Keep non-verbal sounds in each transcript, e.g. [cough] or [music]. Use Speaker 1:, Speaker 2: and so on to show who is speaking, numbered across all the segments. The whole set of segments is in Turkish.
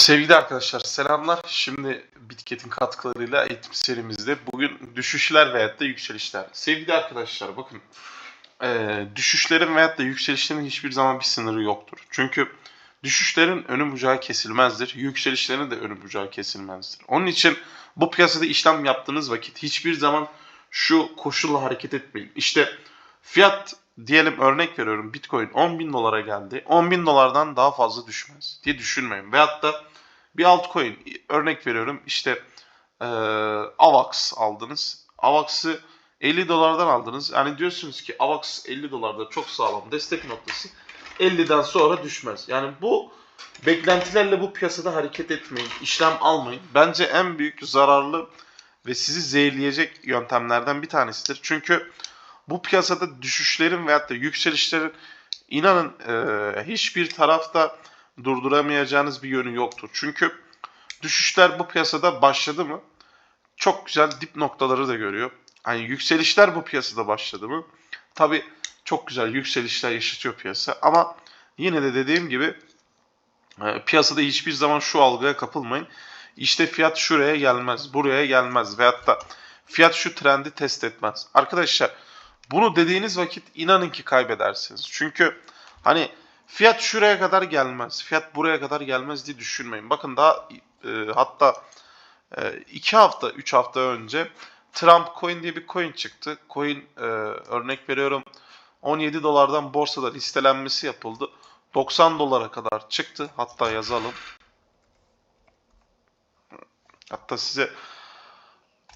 Speaker 1: Sevgili arkadaşlar selamlar. Şimdi Bitket'in katkılarıyla eğitim serimizde bugün düşüşler veyahut da yükselişler. Sevgili arkadaşlar bakın eee, düşüşlerin veyahut da yükselişlerin hiçbir zaman bir sınırı yoktur. Çünkü düşüşlerin önü bucağı kesilmezdir. Yükselişlerin de önü bucağı kesilmezdir. Onun için bu piyasada işlem yaptığınız vakit hiçbir zaman şu koşulla hareket etmeyin. İşte fiyat diyelim örnek veriyorum Bitcoin 10 bin dolara geldi. 10 bin dolardan daha fazla düşmez diye düşünmeyin. Veyahut da bir altcoin örnek veriyorum işte eee AVAX aldınız. AVAX'ı 50 dolardan aldınız. Yani diyorsunuz ki AVAX 50 dolarda çok sağlam destek noktası 50'den sonra düşmez. Yani bu beklentilerle bu piyasada hareket etmeyin, işlem almayın. Bence en büyük zararlı ve sizi zehirleyecek yöntemlerden bir tanesidir. Çünkü bu piyasada düşüşlerin veyahut da yükselişlerin inanın eee, hiçbir tarafta durduramayacağınız bir yönü yoktur. Çünkü düşüşler bu piyasada başladı mı çok güzel dip noktaları da görüyor. Hani yükselişler bu piyasada başladı mı tabi çok güzel yükselişler yaşatıyor piyasa ama yine de dediğim gibi e, piyasada hiçbir zaman şu algıya kapılmayın. İşte fiyat şuraya gelmez, buraya gelmez veyahut da fiyat şu trendi test etmez. Arkadaşlar bunu dediğiniz vakit inanın ki kaybedersiniz. Çünkü hani fiyat şuraya kadar gelmez, fiyat buraya kadar gelmez diye düşünmeyin. Bakın daha e, hatta 2 hafta, 3 hafta önce Trump Coin diye bir coin çıktı. Coin e, örnek veriyorum 17 dolardan borsada listelenmesi yapıldı. 90 dolara kadar çıktı. Hatta yazalım. Hatta size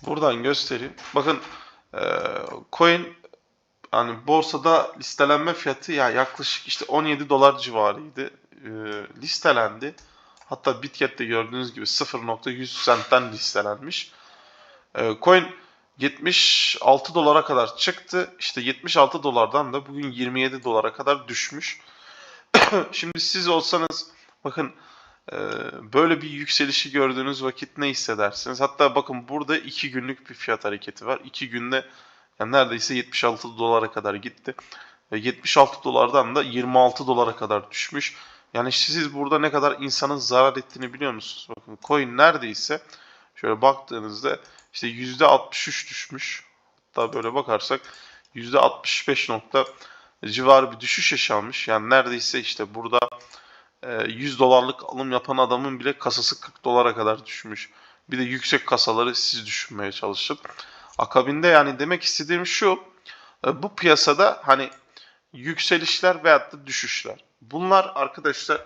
Speaker 1: buradan göstereyim. Bakın e, coin hani borsada listelenme fiyatı ya yaklaşık işte 17 dolar civarıydı. E, listelendi. Hatta Bitket'te gördüğünüz gibi 0.100 centten listelenmiş. E, coin 76 dolara kadar çıktı. İşte 76 dolardan da bugün 27 dolara kadar düşmüş. [coughs] Şimdi siz olsanız bakın e, böyle bir yükselişi gördüğünüz vakit ne hissedersiniz? Hatta bakın burada 2 günlük bir fiyat hareketi var. 2 günde yani neredeyse 76 dolara kadar gitti. Ve 76 dolardan da 26 dolara kadar düşmüş. Yani siz burada ne kadar insanın zarar ettiğini biliyor musunuz? Bakın coin neredeyse şöyle baktığınızda işte %63 düşmüş. Hatta böyle bakarsak %65 nokta civarı bir düşüş yaşanmış. Yani neredeyse işte burada e, 100 dolarlık alım yapan adamın bile kasası 40 dolara kadar düşmüş. Bir de yüksek kasaları siz düşünmeye çalışın. Akabinde yani demek istediğim şu. e, Bu piyasada hani yükselişler veyahut da düşüşler. Bunlar arkadaşlar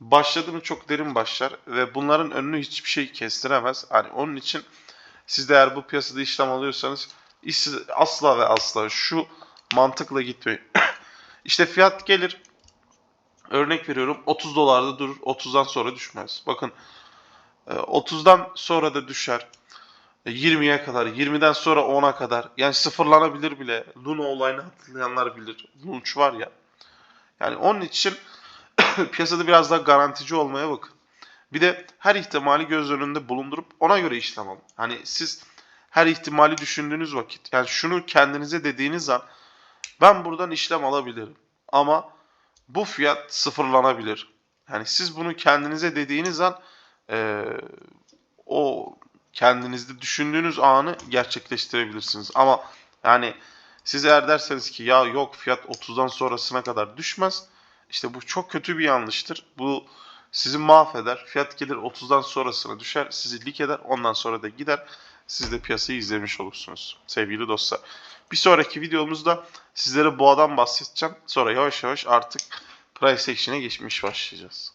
Speaker 1: başladı mı çok derin başlar ve bunların önünü hiçbir şey kestiremez. Hani onun için siz de eğer bu piyasada işlem alıyorsanız iş- asla ve asla şu mantıkla gitmeyin. [coughs] işte fiyat gelir. Örnek veriyorum 30 dolarda durur. 30'dan sonra düşmez. Bakın e, 30'dan sonra da düşer. E, 20'ye kadar, 20'den sonra 10'a kadar. Yani sıfırlanabilir bile. Luna olayını hatırlayanlar bilir. Launch var ya. Yani onun için [coughs] piyasada biraz daha garantici olmaya bakın. Bir de her ihtimali göz önünde bulundurup ona göre işlem alın. Hani siz her ihtimali düşündüğünüz vakit yani şunu kendinize dediğiniz an ben buradan işlem alabilirim ama bu fiyat sıfırlanabilir. Yani siz bunu kendinize dediğiniz an eee, o kendinizde düşündüğünüz anı gerçekleştirebilirsiniz. Ama yani siz eğer derseniz ki ya yok fiyat 30'dan sonrasına kadar düşmez. İşte bu çok kötü bir yanlıştır. Bu sizi mahveder. Fiyat gelir 30'dan sonrasına düşer. Sizi lik eder. Ondan sonra da gider. Siz de piyasayı izlemiş olursunuz sevgili dostlar. Bir sonraki videomuzda sizlere boğadan bahsedeceğim. Sonra yavaş yavaş artık price action'e geçmiş başlayacağız.